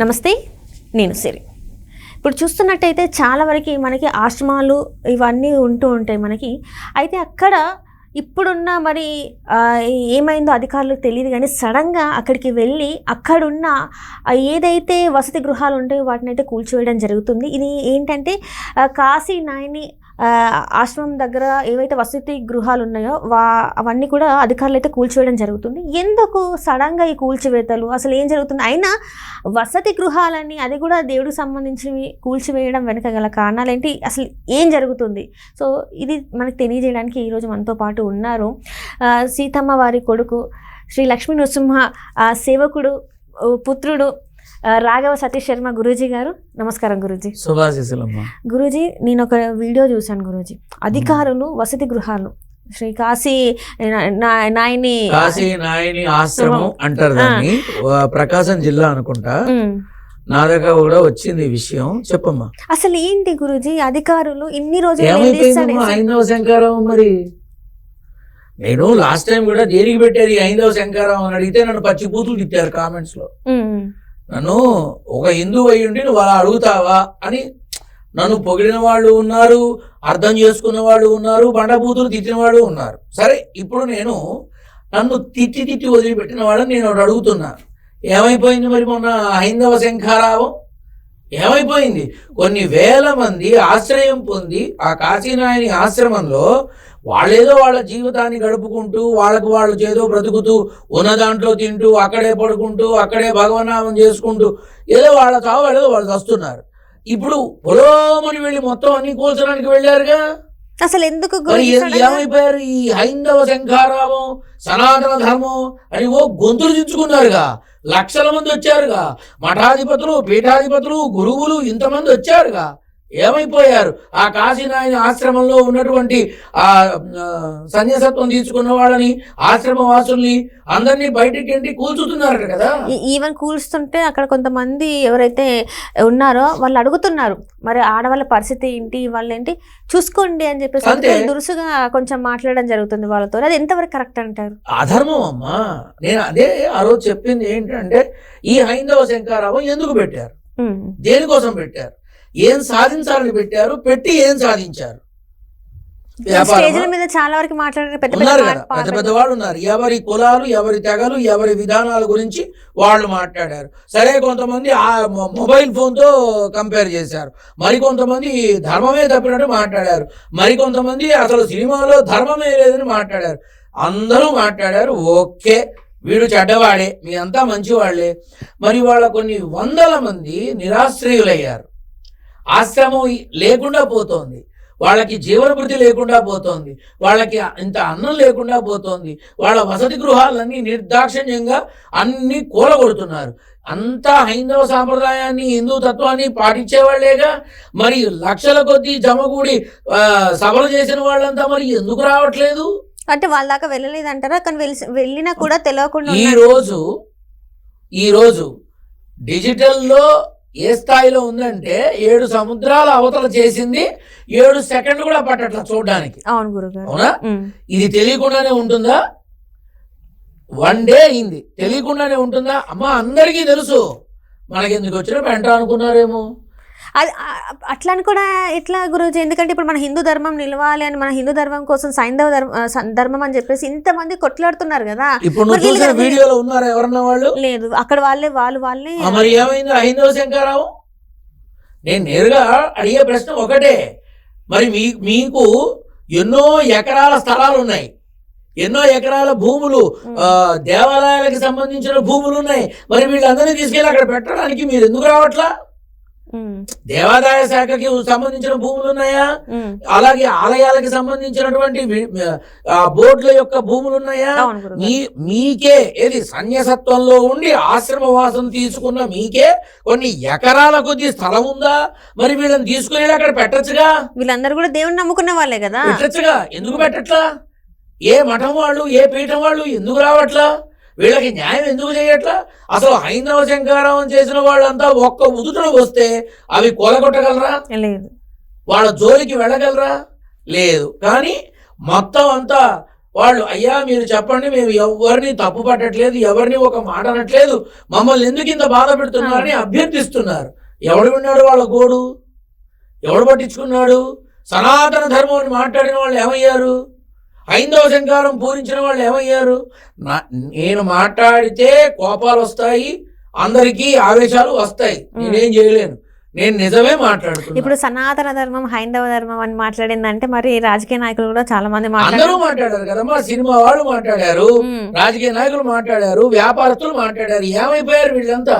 నమస్తే నేను సిరి. ఇప్పుడు చూస్తున్నట్టయితే చాలా వరకు మనకి ఆశ్రమాలు ఇవన్నీ ఉంటూ ఉంటాయి మనకి. అయితే అక్కడ ఇప్పుడున్న మరి ఏమైందో అధికారులకు తెలియదు కానీ సడన్గా అక్కడికి వెళ్ళి అక్కడున్న ఏదైతే వసతి గృహాలు ఉంటాయో వాటిని అయితే కూల్చివేయడం జరుగుతుంది. ఇది ఏంటంటే కాశీ నాయని ఆశ్రమం దగ్గర ఏవైతే వసతి గృహాలు ఉన్నాయో వా అవన్నీ కూడా అధికారులు అయితే కూల్చివేయడం జరుగుతుంది. ఎందుకు సడన్గా ఈ కూల్చివేతలు? అసలు ఏం జరుగుతుంది? అయినా వసతి గృహాలని అది కూడా దేవుడికి సంబంధించినవి కూల్చివేయడం వెనుక గల కారణాలు ఏంటి అసలు ఏం జరుగుతుంది? సో ఇది మనకు తెలియజేయడానికి ఈరోజు మనతో పాటు ఉన్నారు. సీతమ్మ వారి కొడుకు శ్రీ లక్ష్మీ నృసింహ సేవకుడు పుత్రుడు రాఘవ సతీష్ శర్మ గురూజీ గారు నమస్కారం గురూజీ. గురూజీ నేను ఒక వీడియో చూశాను గురూజీ. అధికారులు వసతి గృహాలు. శ్రీ కాశీ నాయని కాశీ నాయని ఆశ్రమం అంటారు దాన్ని. ప్రకాశం జిల్లా అనుకుంటా. నా దగ్గర కూడా వచ్చింది విషయం. చెప్పమ్మా. అసలు ఏంటి గురూజీ? అధికారులు ఇన్ని రోజులు శంకారం మరి. నేను లాస్ట్ టైం కూడా దేనికి పెట్టారు ఈ హైందవ శంకారం అని అడిగితే నన్ను పచ్చి బూతులు తిట్టారు కామెంట్స్లో. నన్ను ఒక హిందూ అయి ఉండి నువ్వు అలా అడుగుతావా అని నన్ను పొగిడిన వాళ్ళు ఉన్నారు అర్థం చేసుకున్న వాళ్ళు ఉన్నారు బండబూతులు తిట్టిన వాళ్ళు ఉన్నారు. సరే ఇప్పుడు నేను నన్ను తిట్టి తిట్టి వదిలిపెట్టిన వాళ్ళని నేను ఒకటి అడుగుతున్నా. ఏమైపోయింది మరి మొన్న హైందవ శంఖారావం? ఏమైపోయింది? కొన్ని వేల మంది ఆశ్రయం పొంది ఆ కాశీనాయని ఆశ్రమంలో వాళ్ళేదో వాళ్ళ జీవితాన్ని గడుపుకుంటూ వాళ్ళకు వాళ్ళు చేదో బ్రతుకుతూ ఉన్న దాంట్లో తింటూ అక్కడే పడుకుంటూ అక్కడే భగవనామం చేసుకుంటూ ఏదో వాళ్ళ చావు ఏదో వాళ్ళు వస్తున్నారు ఇప్పుడు పొలోమని వెళ్ళి మొత్తం అన్ని కూల్చడానికి వెళ్ళారుగా? అసలు ఎందుకు ఏమైపోయారు? ఈ హైందవ శంఖారామం సనాతన ధర్మం అని ఓ గొంతులు దించుకున్నారుగా లక్షల మంది వచ్చారుగా మఠాధిపతులు పీఠాధిపతులు గురువులు ఇంతమంది వచ్చారుగా. ఏమైపోయారు? ఆ కాశీనాయన ఆశ్రమంలో ఉన్నటువంటి ఆ సన్యాసత్వం తీసుకున్న వాళ్ళని ఆశ్రమ వాసుల్ని అందరినీ బయటికి ఎంటి కూల్చుతున్నారు కదా ఈవెన్ కూల్స్తుంటే అక్కడ కొంతమంది ఎవరైతే ఉన్నారో వాళ్ళు అడుగుతున్నారు మరి ఆడవాళ్ళ పరిస్థితి ఏంటి? వాళ్ళు ఏంటి చూసుకోండి అని చెప్పేసి దురుసుగా కొంచెం మాట్లాడడం జరుగుతుంది వాళ్ళతో. అది ఎంతవరకు కరెక్ట్ అంటారు? అధర్మం అమ్మా. నేను అదే ఆ రోజు చెప్పింది ఏంటంటే ఈ హైందవ శంకారావం ఎందుకు పెట్టారు. దేనికోసం పెట్టారు? ఏం సాధించాలని పెట్టారు? పెట్టి ఏం సాధించారు? మీద చాలా వరకు పెద్ద పెద్ద ఉన్నారు మాట- కదా పెద్ద పెద్ద పాటలు. వాళ్ళు ఉన్నారు. ఎవరి కులాలు ఎవరి తెగలు ఎవరి విధానాల గురించి వాళ్ళు మాట్లాడారు. సరే కొంతమంది ఆ మొబైల్ ఫోన్తో కంపేర్ చేశారు. మరి కొంతమంది ధర్మమే తప్పినట్టు మాట్లాడారు. మరి కొంతమంది అసలు సినిమాలో ధర్మమే లేదని మాట్లాడారు. అందరూ మాట్లాడారు ఓకే. వీడు చెడ్డవాడే మీ అంతా మంచివాళ్ళే. మరి వాళ్ళ కొన్ని వందల మంది నిరాశ్రయులయ్యారు. ఆశ్రమం లేకుండా పోతోంది. వాళ్ళకి జీవనభృతి లేకుండా పోతోంది. వాళ్ళకి ఇంత అన్నం లేకుండా పోతోంది. వాళ్ళ వసతి గృహాలన్నీ నిర్దాక్షిణ్యంగా అన్ని కూలగొడుతున్నారు. అంతా హైందవ సాంప్రదాయాన్ని హిందూ తత్వాన్ని పాటించేవాళ్ళేగా? మరి లక్షల కొద్దీ జమగూడి సభలు చేసిన వాళ్ళంతా మరి ఎందుకు రావట్లేదు? అంటే వాళ్ళ దాకా వెళ్ళలేదు అంటారా కానీ వెళ్ళి- వెళ్ళినా కూడా తెలియకుండా ఈ. రోజు ఈ రోజు డిజిటల్లో ఏ స్థాయిలో ఉందంటే ఏడు సముద్రాల అవతల చేసింది ఏడు సెకండ్లు కూడా పట్టట్లా చూడడానికి. అవును. ఇది తెలియకుండానే ఉంటుందా? వన్ డే అయింది. తెలియకుండానే ఉంటుందా? అమ్మ అందరికీ తెలుసు. మనకెందుకు వచ్చిన పెంట అనుకున్నారేమో. అది అట్లా కూడా ఎట్లా గురుజీ? ఎందుకంటే ఇప్పుడు మన హిందూ ధర్మం నిలవాలి అని మన హిందూ ధర్మం కోసం సైంధవ ధర్మ ధర్మం అని చెప్పేసి ఇంతమంది కొట్లాడుతున్నారు కదా. ఇప్పుడు వీడియోలో ఉన్నారా ఎవరన్నా వాళ్ళు? లేదు అక్కడ వాళ్ళే వాళ్ళు వాళ్ళే మరి ఏమైంది హైందవ శంకారావు నేను నేరుగా అడిగే ప్రశ్న ఒకటే. మరి మీ మీకు ఎన్నో ఎకరాల స్థలాలు ఉన్నాయి. ఎన్నో ఎకరాల భూములు దేవాలయాలకు సంబంధించిన భూములు ఉన్నాయి. మరి వీళ్ళందరినీ తీసుకెళ్ళి అక్కడ పెట్టడానికి మీరు ఎందుకు రావట్లా? దేవాదాయ శాఖకి సంబంధించిన భూములు ఉన్నాయా. అలాగే ఆలయాలకి సంబంధించినటువంటి బోర్డుల యొక్క భూములు ఉన్నాయా? మీ మీకే ఏది సన్యాసత్వంలో ఉండి ఆశ్రమవాసం తీసుకున్న మీకే కొన్ని ఎకరాల కొద్ది స్థలం ఉందా? మరి వీళ్ళని తీసుకుని అక్కడ పెట్టచ్చుగా? వీళ్ళందరూ కూడా దేవుని నమ్ముకున్న వాళ్ళే కదా. పెట్టచ్చుగా. ఎందుకు పెట్టట్లా? ఏ మఠం వాళ్ళు ఏ పీఠం వాళ్ళు ఎందుకు రావట్లా? వీళ్ళకి న్యాయం ఎందుకు చేయట్లా? అసలు హైందవ శంకారావం చేసిన వాళ్ళంతా ఒక్క ఉదుటలో వస్తే అవి కూలగొట్టగలరా? లేదు. వాళ్ళ జోలికి వెళ్ళగలరా? లేదు. కానీ మొత్తం అంతా వాళ్ళు అయ్యా మీరు చెప్పండి మేము ఎవరిని తప్పు పట్టట్లేదు ఎవరిని ఒక మాట అనట్లేదు మమ్మల్ని ఎందుకు ఇంత బాధ పెడుతున్నారని అభ్యర్థిస్తున్నారు. ఎవడు విన్నాడు వాళ్ళ గోడు? ఎవడు పట్టించుకున్నాడు? సనాతన ధర్మం అని మాట్లాడిన వాళ్ళు ఏమయ్యారు? హైందవ శంకారం పూరించిన వాళ్ళు ఏమయ్యారు? నేను మాట్లాడితే కోపాలు వస్తాయి అందరికీ ఆవేశాలు వస్తాయి. నేనేం చేయలేను. నేను నిజమే మాట్లాడుతున్నా. ఇప్పుడు సనాతన ధర్మం హైందవ ధర్మం అని మాట్లాడిందంటే మరి రాజకీయ నాయకులు కూడా చాలా మంది అందరూ మాట్లాడారు కదమ్మా సినిమా వాళ్ళు మాట్లాడారు. రాజకీయ నాయకులు మాట్లాడారు వ్యాపారస్తులు మాట్లాడారు. ఏమైపోయారు వీళ్ళంతా?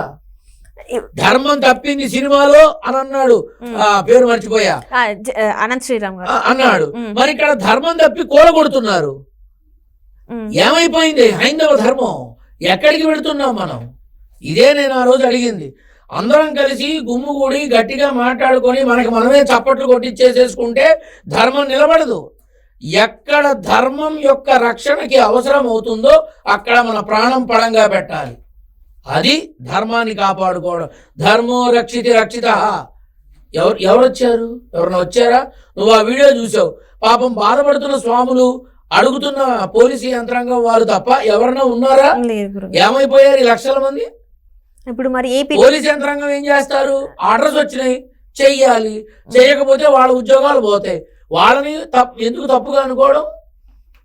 ధర్మం తప్పింది సినిమాలో అని అన్నాడు. ఆ పేరు మర్చిపోయా? అనంత్ శ్రీరామ్ అన్నాడు. మరి ఇక్కడ ధర్మం తప్పి కూలగొడుతున్నారు. ఏమైపోయింది? హైందవ ధర్మం. ఎక్కడికి వెళుతున్నాం మనం? ఇదే నేను ఆ రోజు అడిగింది. అందరం కలిసి గుమ్ముగూడి గట్టిగా మాట్లాడుకొని మనకి మనమే చప్పట్లు కొట్టించేసేసుకుంటే ధర్మం నిలబడదు. ఎక్కడ ధర్మం యొక్క రక్షణకి అవసరం అవుతుందో అక్కడ మన ప్రాణం పడంగా పెట్టాలి. అది ధర్మాన్ని కాపాడుకోవడం. ధర్మో రక్షితి రక్షిత. ఎవరు ఎవరు వచ్చారు ఎవరైనా వచ్చారా? నువ్వు ఆ వీడియో చూసావు. పాపం బాధపడుతున్న స్వాములు అడుగుతున్న పోలీసు యంత్రాంగం వారు తప్ప ఎవరైనా ఉన్నారా? ఏమైపోయారు ఈ లక్షల మంది? ఇప్పుడు మరి పోలీస్ యంత్రాంగం ఏం చేస్తారు? ఆర్డర్స్ వచ్చినాయి. చెయ్యాలి. చేయకపోతే వాళ్ళ ఉద్యోగాలు పోతాయి. వాళ్ళని తప్పు ఎందుకు తప్పుగా అనుకోవడం?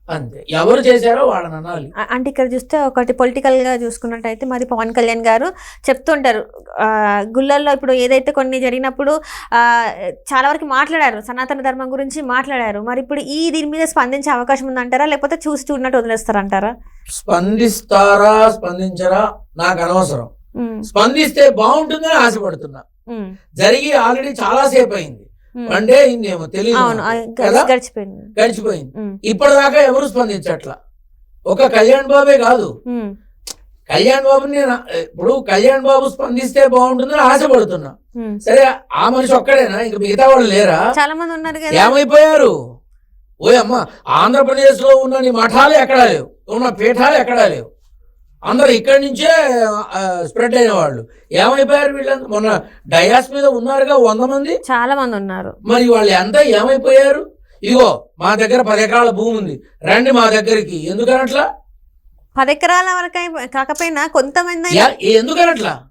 అంతే. ఎవరు చేశారో వాళ్ళని అనాలి. అంటే ఇక్కడ చూస్తే ఒకటి పొలిటికల్గా చూసుకున్నట్టయితే మరి పవన్ కళ్యాణ్ గారు చెప్తుంటారు. ఆ, గుళ్ళల్లో ఇప్పుడు ఏదైతే కొన్ని జరిగినప్పుడు ఆ, చాలా వరకు మాట్లాడారు. సనాతన ధర్మం గురించి మాట్లాడారు. మరి ఇప్పుడు ఈ దీని మీద స్పందించే అవకాశం ఉందంటారా? లేకపోతే చూసి చూడనట్టు వదిలేస్తారంటారా? స్పందిస్తారా స్పందించరా? నాకు అనవసరం. స్పందిస్తే బాగుంటుందని ఆశపడుతున్నా. జరిగి ఆల్రెడీ చాలా సేపు అయింది. వన్ డే అయిందేమో తెలియదు గడిచిపోయింది. గడిచిపోయింది. ఉమ్, ఇప్పటిదాకా ఎవరు స్పందించట్లా? ఒక కళ్యాణ్ బాబే కాదు. కళ్యాణ్ బాబుని నేను ఇప్పుడు కళ్యాణ్ బాబు స్పందిస్తే బాగుంటుందని ఆశపడుతున్నా. సరే ఆ మనిషి ఒక్కడేనా? ఇంక మిగతా వాళ్ళు లేరా? చాలా మంది ఉన్నారు ఏమైపోయారు? ఓ అమ్మ ఆంధ్రప్రదేశ్లో ఉన్న నీ మఠాలు ఎక్కడా లేవు? ఉన్న పీఠాలు ఎక్కడా లేవు? అందరు ఇక్కడి నుంచే స్ప్రెడ్ అయిన వాళ్ళు. ఏమైపోయారు వీళ్ళంతా? మొన్న డయాస్ మీద ఉన్నారుగా వంద మంది? చాలా మంది ఉన్నారు. మరి వాళ్ళు ఎంత ఏమైపోయారు? ఇదిగో మా దగ్గర పది ఎకరాల భూమి ఉంది. రండి మా దగ్గరికి. ఎందుకనట్లా? పది ఎకరాల వరకు కాకపోయినా కొంతమంది ఎందుకనట్లా?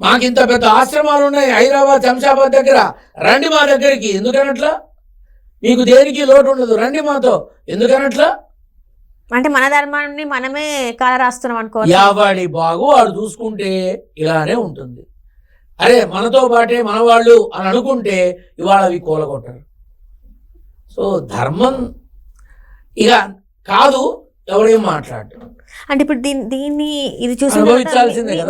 మాకు ఇంత పెద్ద ఆశ్రమాలు ఉన్నాయి హైదరాబాద్ శంషాబాద్ దగ్గర. రండి మా దగ్గరికి. ఎందుకనట్లా? మీకు దేనికి లోటు ఉండదు. రండి మాతో. ఎందుకనట్లా? అంటే మన ధర్మాన్ని మనమే కాల రాస్తున్నాం అనుకో యావాడి బాగు వాడు చూసుకుంటే ఇలానే ఉంటుంది. అరే మనతో పాటే మనవాళ్ళు అని అనుకుంటే ఇవాళ అవి కూలగొట్టరు. సో ధర్మం ఇక కాదు ఎవడేం మాట్లాడటం అంటే ఇప్పుడు దీన్ని దీన్ని ఇది చూసి.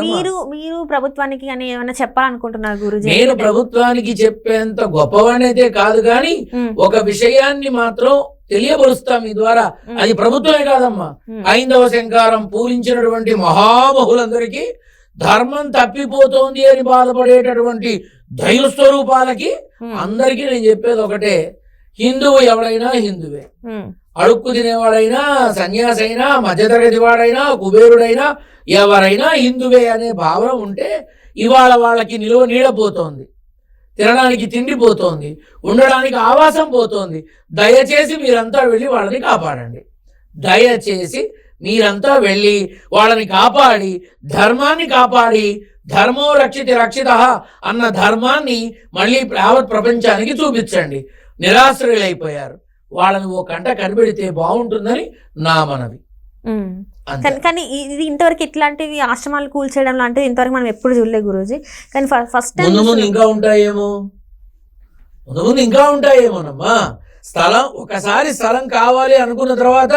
మీరు. మీరు ప్రభుత్వానికి అని ఏమైనా చెప్పాలనుకుంటున్నారు గురుజీ? నేను ప్రభుత్వానికి చెప్పేంత గొప్పవాణైతే కాదు కానీ ఒక విషయాన్ని మాత్రం తెలియపరుస్తా మీ ద్వారా. అది ప్రభుత్వమే కాదమ్మా. హైందవ శంకారం పూరించినటువంటి మహామహులందరికీ ధర్మం తప్పిపోతోంది అని బాధపడేటటువంటి దైవ స్వరూపాలకి ఉమ్, అందరికీ నేను చెప్పేది ఒకటే. హిందువు ఎవడైనా హిందువే. అడుక్కు తినేవాడైనా సన్యాసి అయినా మధ్యతరగతి వాడైనా కుబేరుడైనా ఎవరైనా హిందువే అనే భావన ఉంటే ఇవాళ వాళ్ళకి నిలువ నీడపోతోంది తినడానికి తిండి పోతోంది ఉండడానికి ఆవాసం పోతోంది. దయచేసి మీరంతా వెళ్ళి వాళ్ళని కాపాడండి. దయచేసి మీరంతా వెళ్ళి వాళ్ళని కాపాడి ధర్మాన్ని కాపాడి ధర్మో రక్షిత రక్షిత అన్న ధర్మాన్ని మళ్ళీ యావత్ ప్రపంచానికి చూపించండి. నిరాశ్రయులైపోయారు. వాళ్ళని ఓ కంట కనిపెడితే బాగుంటుందని నా మనవి. కానీ ఇది ఇంతవరకు ఇట్లాంటివి ఆశ్రమాలు కూల్చేయడం లాంటివి ఇంతవరకు మనం ఎప్పుడు చూడలేదు గురూజీ. కానీ ఫస్ట్ టైం ఇంకా ఉంటాయేమో? ముందు ఇంకా ఉంటాయేమోనమ్మా స్థలం ఒకసారి స్థలం కావాలి అనుకున్న తర్వాత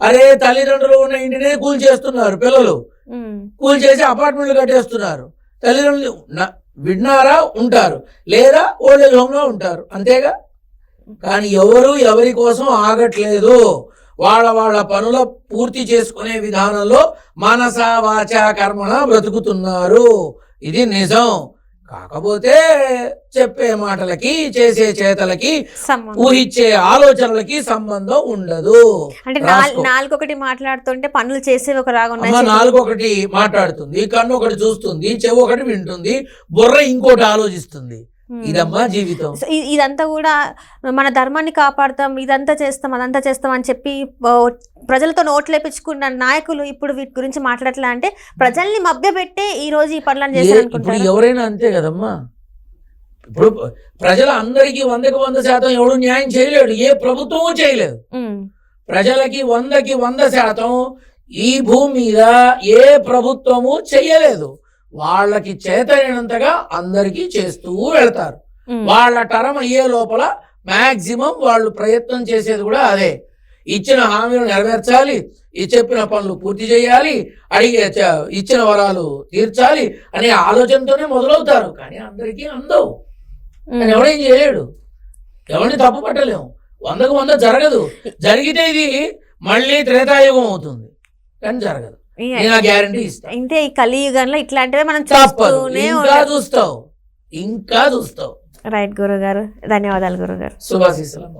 అరే తల్లిదండ్రులు ఉన్న ఇంటినే కూల్ చేస్తున్నారు పిల్లలు. కూల్ చేసి అపార్ట్మెంట్లు కట్టేస్తున్నారు. తల్లిదండ్రులు విన్నారా? ఉంటారు. లేదా ఓల్డ్ ఏజ్ హోమ్లో ఉంటారు. అంతేగా? కానీ ఎవరు ఎవరి కోసం ఆగట్లేదు. వాళ్ళ వాళ్ళ పనుల పూర్తి చేసుకునే విధానంలో మనస వాచ కర్మణ బ్రతుకుతున్నారు. ఇది నిజం. కాకపోతే చెప్పే మాటలకి చేసే చేతలకి ఊహించే ఆలోచనలకి సంబంధం ఉండదు. అంటే రాసుకో. నాలుగు ఒకటి మాట్లాడుతుంటే పనులు చేసేవి ఒక రాగా అమ్మ ఉన్నాయి నాలుగు ఒకటి మాట్లాడుతుంది కన్ను ఒకటి చూస్తుంది చెవు ఒకటి వింటుంది బుర్ర ఇంకోటి ఆలోచిస్తుంది. ఇదమ్మా జీవితం. ఇదంతా కూడా మన ధర్మాన్ని కాపాడతాం ఇదంతా చేస్తాం అదంతా చేస్తాం అని చెప్పి ప్రజలతో నోట్లేపించుకున్న నాయకులు ఇప్పుడు వీటి గురించి మాట్లాడట్లా అంటే ప్రజల్ని మభ్యపెట్టే ఈ రోజు ఈ పనులను అనుకుంటారు? ఎవరైనా అంతే కదమ్మా. ఇప్పుడు ప్రజల అందరికీ వందకి వంద శాతం ఎవడు న్యాయం చేయలేడు ఏ ప్రభుత్వము చేయలేదు. ప్రజలకి వందకి వంద శాతం ఈ భూమి మీద ఏ ప్రభుత్వము చెయ్యలేదు. వాళ్ళకి చేతనైనంతగా అందరికీ చేస్తూ వెళ్తారు. వాళ్ళ టర్మ్ అయ్యే లోపల మాక్సిమం వాళ్ళు ప్రయత్నం చేసేది కూడా అదే. ఇచ్చిన హామీలు నెరవేర్చాలి ఈ చెప్పిన పనులు పూర్తి చేయాలి అడిగే ఇచ్చిన వరాలు తీర్చాలి అనే ఆలోచనతోనే మొదలవుతారు. కానీ అందరికీ అందవు. ఎవడేం చేయలేడు. ఎవరిని తప్పు పట్టలేము వందకు వంద జరగదు. జరిగితే ఇది మళ్ళీ త్రేతాయుగం అవుతుంది. కానీ జరగదు. గ్యారంటీ ఇంతే ఈ కలియుగంలో ఇట్లాంటివే మనం చూస్తూనే ఇంకా చూస్తావు. ఇంకా చూస్తావు. రైట్ గురుగారు ధన్యవాదాలు గురుగారు. శుభాశీస్సులమ్మా